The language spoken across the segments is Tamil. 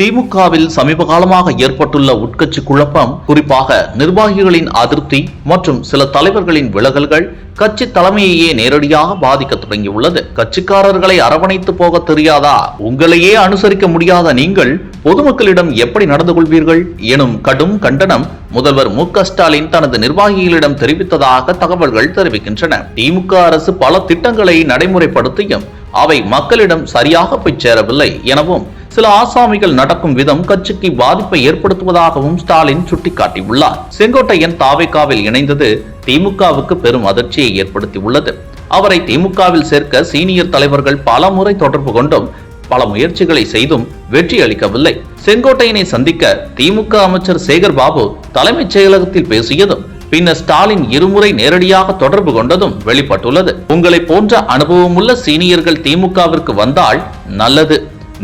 திமுகவில் சமீப காலமாக ஏற்பட்டுள்ள உட்கட்சி குழப்பம் குறிப்பாக நிர்வாகிகளின் அதிருப்தி மற்றும் சில தலைவர்களின் விலகல்கள் கட்சி தலைமையையே நேரடியாக பாதிக்க தொடங்கியுள்ளது. கட்சிக்காரர்களை அரவணைத்து போக தெரியாதா? உங்களையே அனுசரிக்க முடியாத நீங்கள் பொதுமக்களிடம் எப்படி நடந்து கொள்வீர்கள்? எனும் கடும் கண்டனம் முதல்வர் மு ஸ்டாலின் தனது நிர்வாகிகளிடம் தெரிவித்ததாக தகவல்கள் தெரிவிக்கின்றன. திமுக அரசு பல திட்டங்களை நடைமுறைப்படுத்தியும் அவை மக்களிடம் சரியாக போய் சேரவில்லை எனவும் சில ஆசாமிகள் நடக்கும் விதம் கட்சிக்கு பாதிப்பை ஏற்படுத்துவதாகவும் ஸ்டாலின் சுட்டிக்காட்டியுள்ளார். செங்கோட்டையன் தாவேகாவில் இணைந்தது திமுகவுக்கு பெரும் அதிர்ச்சியை ஏற்படுத்தியுள்ளது. அவரை திமுகவில் சேர்க்க சீனியர் தலைவர்கள் பல முறை தொடர்பு கொண்டும் பல முயற்சிகளை செய்தும் வெற்றி அளிக்கவில்லை. செங்கோட்டையனை சந்திக்க திமுக அமைச்சர் சேகர் பாபு தலைமைச் செயலகத்தில் பேசியதும் பின்னர் ஸ்டாலின் இருமுறை நேரடியாக தொடர்பு கொண்டதும் வெளிப்பட்டுள்ளது. உங்களை போன்ற அனுபவமுள்ள சீனியர்கள் திமுகவிற்கு வந்தால் நல்லது.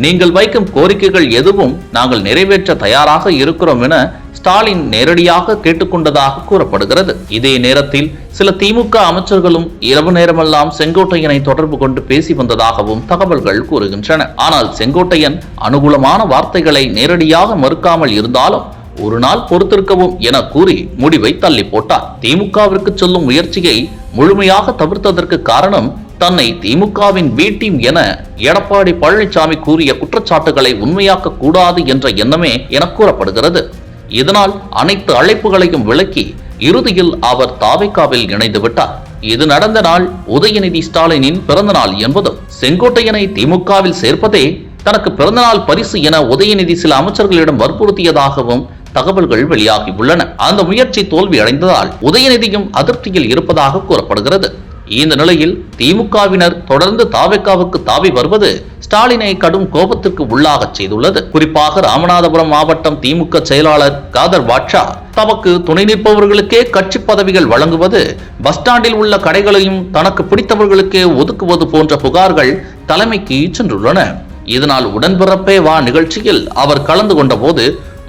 நீங்கள் வைக்கும் கோரிக்கைகள் எதுவும் நாங்கள் நிறைவேற்ற தயாராக இருக்கிறோம் என ஸ்டாலின் நேரடியாக கேட்டுக்கொண்டதாக கூறப்படுகிறது. இதே நேரத்தில் சில திமுக அமைச்சர்களும் இரவு நேரமெல்லாம் செங்கோட்டையனை தொடர்பு கொண்டு பேசி வந்ததாகவும் தகவல்கள் கூறுகின்றன. ஆனால் செங்கோட்டையன் அனுகூலமான வார்த்தைகளை நேரடியாக மறுக்காமல் இருந்தாலும் ஒரு நாள் பொறுத்திருக்கவும் என கூறி முடிவை தள்ளி போட்டார். திமுகவிற்கு சொல்லும் முயற்சியை முழுமையாக தவிர்த்ததற்கு காரணம் தன்னை திமுகவின் பி டீம் என எடப்பாடி பழனிசாமி கூறிய குற்றச்சாட்டுகளை உண்மையாக்க கூடாது என்ற எண்ணமே என கூறப்படுகிறது. இதனால் அனைத்து அழைப்புகளையும் விலக்கி இறுதியில் அவர் தாவைக்காவில் இணைந்து விட்டார். இது நடந்த நாள் உதயநிதி ஸ்டாலினின் பிறந்த நாள் என்பதும் செங்கோட்டையனை திமுகவில் சேர்ப்பதே தனக்கு பிறந்தநாள் பரிசு என உதயநிதி சில அமைச்சர்களிடம் வற்புறுத்தியதாகவும் தகவல்கள் வெளியாகி உள்ளன. அந்த முயற்சி தோல்வி அடைந்ததால் உதயநிதியும் அதிருப்தியில் இருப்பதாக கூறப்படுகிறது. இந்த நிலையில் திமுகவினர் தொடர்ந்து தாவேக்காவுக்கு தாவி வருவது ஸ்டாலினை கடும் கோபத்திற்கு உள்ளாக செய்துள்ளது. குறிப்பாக ராமநாதபுரம் மாவட்டம் திமுக செயலாளர் காதர் வாட்ஷா தமக்கு துணை நிற்பவர்களுக்கே கட்சி பதவிகள் வழங்குவது பஸ் ஸ்டாண்டில் உள்ள கடைகளையும் தனக்கு பிடித்தவர்களுக்கே ஒதுக்குவது போன்ற புகார்கள் தலைமைக்கு சென்றுள்ளன. இதனால் உடன்பிறப்பே வா நிகழ்ச்சியில் அவர் கலந்து கொண்ட போது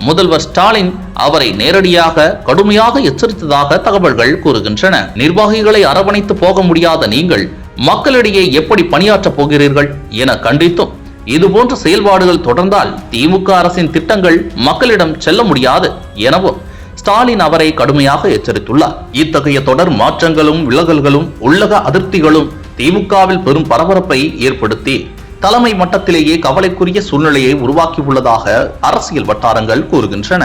முதல்வர் ஸ்டாலின் அவரை நேரடியாக கடுமையாக எச்சரித்ததாக தகவல்கள் கூறுகின்றன. நிர்வாகிகளை அரவணைத்து போக முடியாத நீங்கள் மக்களிடையே எப்படி பணியாற்றப் போகிறீர்கள் என கண்டித்தும் இதுபோன்ற செயல்பாடுகள் தொடர்ந்தால் திமுக அரசின் திட்டங்கள் மக்களிடம் செல்ல முடியாது எனவும் ஸ்டாலின் அவரை கடுமையாக எச்சரித்துள்ளார். இத்தகைய தொடர் மாற்றங்களும் விலகல்களும் உள்ளக அதிருப்திகளும் திமுகவில் பெரும் பரபரப்பை ஏற்படுத்தி தலைமை மட்டத்திலேயே கவலைக்குரிய சூழ்நிலையை உருவாக்கியுள்ளதாக அரசியல் வட்டாரங்கள் கூறுகின்றன.